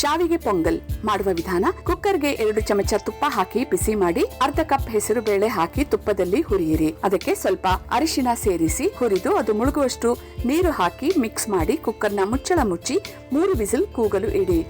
ಶಾವಿಗೆ ಪೊಂಗಲ್ ಮಾಡುವ ವಿಧಾನ. ಕುಕ್ಕರ್ಗೆ ಎರಡು ಚಮಚ ತುಪ್ಪ ಹಾಕಿ ಬಿಸಿ ಮಾಡಿ ಅರ್ಧ ಕಪ್ ಹೆಸರು ಬೇಳೆ ಹಾಕಿ ತುಪ್ಪದಲ್ಲಿ ಹುರಿಯಿರಿ. ಅದಕ್ಕೆ ಸ್ವಲ್ಪ ಅರಿಶಿನ ಸೇರಿಸಿ ಹುರಿದು ಅದು ಮುಳುಗುವಷ್ಟು ನೀರು ಹಾಕಿ ಮಿಕ್ಸ್ ಮಾಡಿ ಕುಕ್ಕರ್ನ ಮುಚ್ಚಳ ಮುಚ್ಚಿ ಮೂರು ವಿಸಿಲ್ ಕೂಗಲು ಇಡಿ.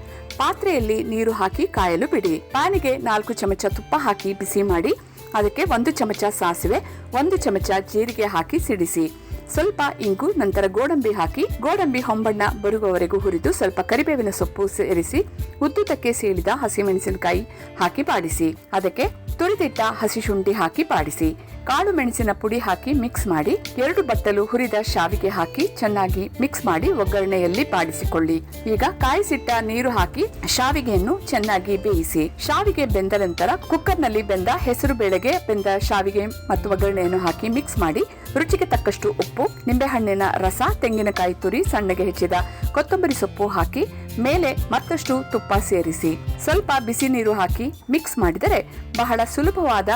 ಪಾತ್ರೆಯಲ್ಲಿ ನೀರು ಹಾಕಿ ಕಾಯಲು ಬಿಡಿ. ಪ್ಯಾನಿಗೆ ನಾಲ್ಕು ಚಮಚ ತುಪ್ಪ ಹಾಕಿ ಬಿಸಿ ಮಾಡಿ ಅದಕ್ಕೆ ಒಂದು ಚಮಚ ಸಾಸಿವೆ, ಒಂದು ಚಮಚ ಜೀರಿಗೆ ಹಾಕಿ ಸಿಡಿಸಿ. ಸ್ವಲ್ಪ ಇಂಗು, ನಂತರ ಗೋಡಂಬಿ ಹಾಕಿ, ಗೋಡಂಬಿ ಹೊಂಬಣ್ಣ ಬರುವವರೆಗೂ ಹುರಿದು ಸ್ವಲ್ಪ ಕರಿಬೇವಿನ ಸೊಪ್ಪು ಸೇರಿಸಿ, ಉದ್ದುತಕ್ಕೆ ಸೀಳಿದ ಹಸಿಮೆಣಸಿನಕಾಯಿ ಹಾಕಿ ಬಾಡಿಸಿ. ಅದಕ್ಕೆ ತುರಿದಿಟ್ಟ ಹಸಿ ಶುಂಠಿ ಹಾಕಿ ಬಾಡಿಸಿ. ಕಾಳು ಮೆಣಸಿನ ಪುಡಿ ಹಾಕಿ ಮಿಕ್ಸ್ ಮಾಡಿ, ಎರಡು ಬಟ್ಟಲು ಹುರಿದ ಶಾವಿಗೆ ಹಾಕಿ ಚೆನ್ನಾಗಿ ಮಿಕ್ಸ್ ಮಾಡಿ ಒಗ್ಗರಣೆಯಲ್ಲಿ ಬಾಡಿಸಿಕೊಳ್ಳಿ. ಈಗ ಕಾಯಿಸಿಟ್ಟ ನೀರು ಹಾಕಿ ಶಾವಿಗೆಯನ್ನು ಚೆನ್ನಾಗಿ ಬೇಯಿಸಿ, ಶಾವಿಗೆ ಬೆಂದ ನಂತರ ಕುಕ್ಕರ್ನಲ್ಲಿ ಬೆಂದ ಹೆಸರು ಬೇಳೆಗೆ ಬೆಂದ ಶಾವಿಗೆ ಮತ್ತು ಒಗ್ಗರಣೆಯನ್ನು ಹಾಕಿ ಮಿಕ್ಸ್ ಮಾಡಿ, ರುಚಿಗೆ ತಕ್ಕಷ್ಟು ಉಪ್ಪು, ನಿಂಬೆಹಣ್ಣಿನ ರಸ, ತೆಂಗಿನಕಾಯಿ ತುರಿ, ಸಣ್ಣಗೆ ಹೆಚ್ಚಿದ ಕೊತ್ತಂಬರಿ ಸೊಪ್ಪು ಹಾಕಿ, ಮೇಲೆ ಮತ್ತಷ್ಟು ತುಪ್ಪ ಸೇರಿಸಿ. ಸ್ವಲ್ಪ ಬಿಸಿ ನೀರು ಹಾಕಿ ಮಿಕ್ಸ್ ಮಾಡಿದರೆ ಬಹಳ ಸುಲಭವಾದ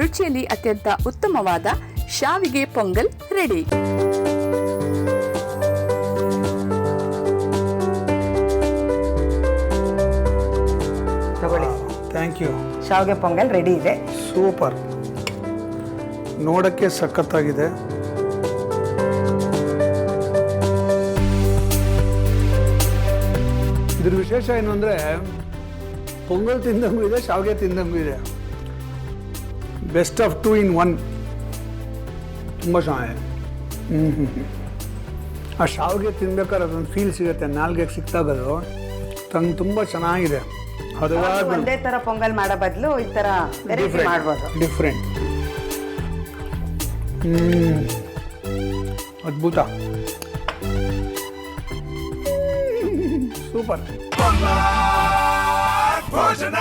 ರುಚಿಯಲ್ಲಿ ಅತ್ಯಂತ ಉತ್ತಮವಾದ ಶಾವಿಗೆ ಪೊಂಗಲ್ ರೆಡಿ ತಗೊಳ್ಳಿ. ಥ್ಯಾಂಕ್ ಯು ಶಾವಿಗೆ ಪೊಂಗಲ್ ರೆಡಿ ಇದೆ. ಸೂಪರ್ ನೋಡಕ್ಕೆ ಸಖತ್ತಾಗಿದೆ. ಇದ್ರ ವಿಶೇಷ ಏನು ಅಂದರೆ ಪೊಂಗಲ್ ತಿಂದಂಗೂ ಇದೆ ಶಾವಿಗೆ ತಿಂದಂಗೂ ಇದೆ. Best of two in one ತುಂಬ ಚೆನ್ನಾಗಿದೆ. ಹ್ಞೂ ಹ್ಞೂ ಹ್ಞೂ. ಆ ಶಾವಿಗೆ ತಿನ್ಬೇಕಾದ್ರೆ ಅದೊಂದು ಫೀಲ್ ಸಿಗುತ್ತೆ. ನಾಲ್ಗೆಗೆ ಸಿಕ್ತಾಗದು ತಂಗ್ ತುಂಬ ಚೆನ್ನಾಗಿದೆ. ಹದವಾದ ಒಂದೇ ತರ ಪೊಂಗಲ್ ಮಾಡೋ ಬದಲು ಈ ತರ ವೆರೈಟಿ ಮಾಡ್ಬೋದು. ಡಿಫ್ರೆಂಟ್ ಅದ್ಭುತ. ಸೂಪರ್. ಭೋಜನ.